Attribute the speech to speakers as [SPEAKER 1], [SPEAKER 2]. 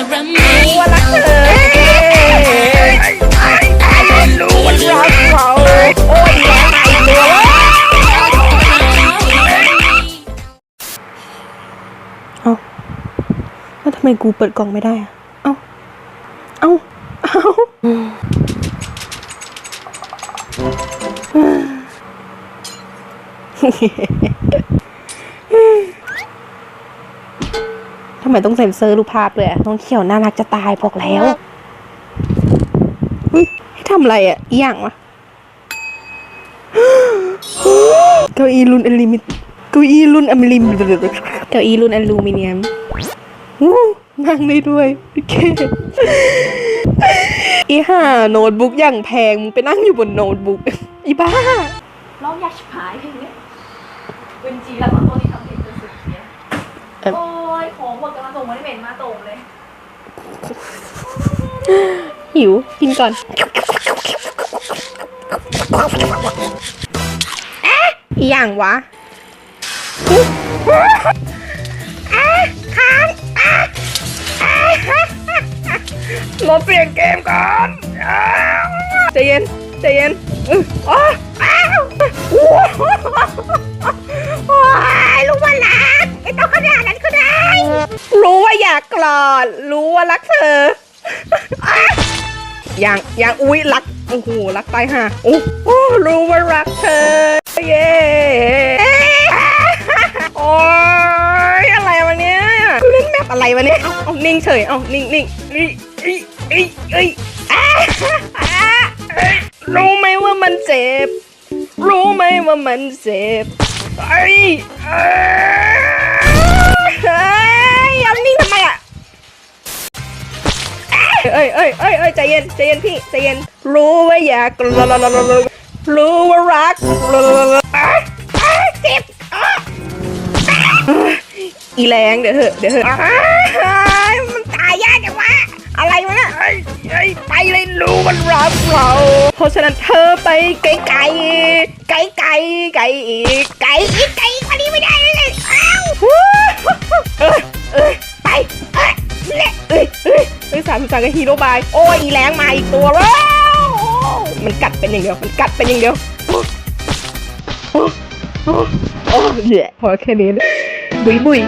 [SPEAKER 1] around me.
[SPEAKER 2] ว่ารักเธอรู้ว่ารักเขาโอ้ยแรงไอตัวเอ้าแล้วทำไมกูเปิดกล่องไม่ได้อะเอ้า เอ้า เอ้า ทำไมต้องเซ็นเซอร์รูปภาพเลยน้องเขียวน่ารักจะตายบอกแล้วเฮ้ยให้ทำอะไรอะอีหยังวะเก้าอี้รุ่นอลิมิตเก้าอี้รุ่นอลิมิเก้าอี้รุ่นอลูมิเนียมอู้นั่งได้ด้วยโอเคอีห่าโน้ตบุ๊กอย่างแพงมึงไปนั่งอยู่บนโน้ตบุ๊กอีบ้า
[SPEAKER 3] ร้องยาชิบหายเพลงนี้ยเป็นจีแล้วขอโทษที่ทำเพลงจนสุดเสีย
[SPEAKER 2] เอ่อ
[SPEAKER 3] โอ้ ยของหมดกำลังส่งมาที่เหม็นมาตรงเลย
[SPEAKER 2] หิวกินก่อนอีหยังวะค้างเราเปลี่ยนเกมก่อนใจเย็นใจเย็นอื้ออ๋ออ้าวโอ้โอ้ยรู้ว่ารักไม่ต้องข นาดนั้นก็ได้ รู้ว่าอยากกลอด รู้ว่ารักเธออย่างอย่างอุ้ยรัก โอ้โห รักตายห่าโอ้โอ้รู้ว่ารักเธอ เย้โอ้ยอะไรวะเนี้ยเล่นแมปอะไรวะเนี้ยเอาเอานิ่งเฉย เอานิ่งนิ่งนี่เอ้ยเอ้ยเอ้ยอ่าอ่าเอ้ยรู้ไหมว่ามันเจ็บ รู้ไหมว่ามันเจ็บไอ้เอ้ย ยเอ้ยเอ้ยใจเย็นใจเย็นพี่ใจเย็น รู้ว่าอยากรู้ว่ารักอะอะเจ็บอีแรงเดี๋ยวเหอะเดี๋ยวเหอะมันตายยากจังวะอะไรวะเนี่ยไอ้ไอ้ไปเลยรู้มันรักเรา เพราะฉะนั้นเธอไปไกลไกลไกลไกลไกลอีกไกลอีกไกลกว่านี้ไม่ได้เลยอ้าว สามสิบสามกับฮีโร่บาย โอ้ยอีแรงมาอีกตัวแล้วมันกัดเป็นอย่างเดียว มันกัดเป็นอย่างเดียวโอ้ยพอแค่นี้บุยบุย